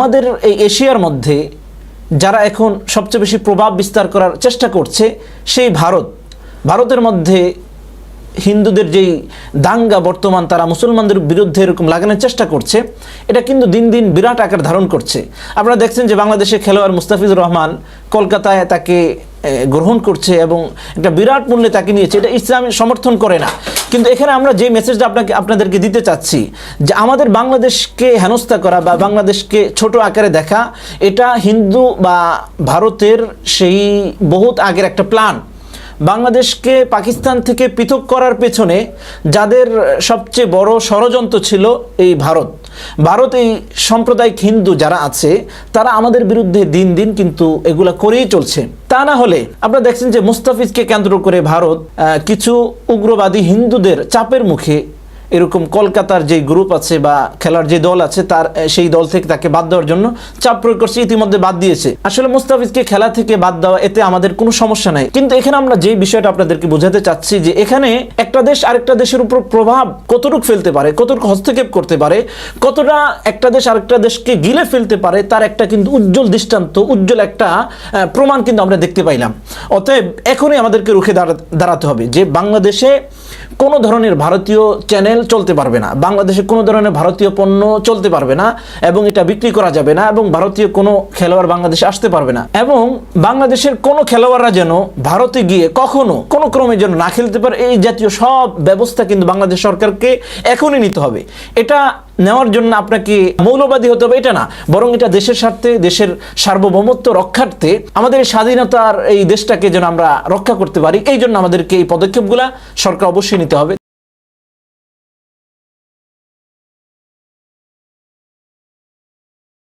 আমাদের এই এশিয়ার মধ্যে যারা এখন সবচেয়ে বেশি প্রভাব বিস্তার করার চেষ্টা করছে, সেই ভারত। ভারতের মধ্যে হিন্দুদের যেই দাঙ্গা বর্তমান তারা মুসলমানদের বিরুদ্ধে এরকম লাগানোর চেষ্টা করছে, এটা কিন্তু দিন দিন বিরাট আকার ধারণ করছে। আপনারা দেখছেন যে বাংলাদেশের খেলোয়াড় মুস্তাফিজুর রহমান কলকাতায় তাকে গ্রহণ করছে এবং একটা বিরাট মূল্যে তাকে নিয়েছে। এটা ইসলাম সমর্থন করে না। কিন্তু এখানে আমরা যে মেসেজটা আপনাকে, আপনাদেরকে দিতে চাচ্ছি, যে আমাদের বাংলাদেশকে হেনস্থা করা বা বাংলাদেশকে ছোট আকারে দেখা, এটা হিন্দু বা ভারতের সেই বহুত আগের একটা প্ল্যান বাংলাদেশকে পাকিস্তান থেকে পৃথক করার পেছনে যাদের সবচেয়ে বড় ষড়যন্ত্র ছিল এই ভারত। ভারত এই সাম্প্রদায়িক হিন্দু যারা আছে, তারা আমাদের বিরুদ্ধে দিন দিন কিন্তু এগুলা করেই চলছে। তা না হলে আপনারা দেখছেন যে মুস্তাফিজকে কেন্দ্র করে ভারত কিছু উগ্রবাদী হিন্দুদের চাপের মুখে এরকম কলকাতার যে গ্রুপ আছে বা খেলার যে দল আছে, তার সেই দল থেকে তাকে বাদ দেওয়ার জন্য চাপ প্রয়োগ করছে, ইতিমধ্যে বাদ দিয়েছে। আসলে মুস্তাফিজকে খেলা থেকে বাদ দেওয়া, এতে আমাদের কোনো সমস্যা নাই। কিন্তু এখানে আমরা যে বিষয়টা আপনাদেরকে বোঝাতে চাচ্ছি যে এখানে একটা দেশ আরেকটা দেশের উপর প্রভাব কতটুকু ফেলতে পারে, কতটুকু হস্তক্ষেপ করতে পারে, কতটা একটা দেশ আরেকটা দেশকে গিলে ফেলতে পারে, তার একটা কিন্তু উজ্জ্বল দৃষ্টান্ত, উজ্জ্বল একটা প্রমাণ কিন্তু আমরা দেখতে পাইলাম। অতএব এখনই আমাদেরকে রুখে দাঁড়াতে হবে যে বাংলাদেশে কোনো ধরনের ভারতীয় চ্যানেল চলতে পারবে না। বাংলাদেশে কোনো ধরনের ভারতীয় পণ্য চলতে পারবে না এবং এটা বিক্রি করা যাবে না এবং ভারতীয় কোনো খেলোয়াড় বাংলাদেশে আসতে পারবে না। এবং বাংলাদেশের কোনো খেলোয়াড়রা যেন ভারতে গিয়ে কখনো কোনো ক্রমে যেন না খেলতে পারে, এই জাতীয় সব ব্যবস্থা কিন্তু বাংলাদেশ সরকারকে এখনই নিতে হবে। এটা নেওয়ার জন্য আপনাকে মৌলবাদী হতে হবে, এটা না। বরং এটা দেশের স্বার্থে, দেশের সার্বভৌমত্ব রক্ষার্থে আমাদের স্বাধীনতার এই দেশটাকে যেন আমরা রক্ষা করতে পারি, এই জন্য আমাদেরকে এই পদক্ষেপগুলা সরকার অবশ্যই নিতে হবে।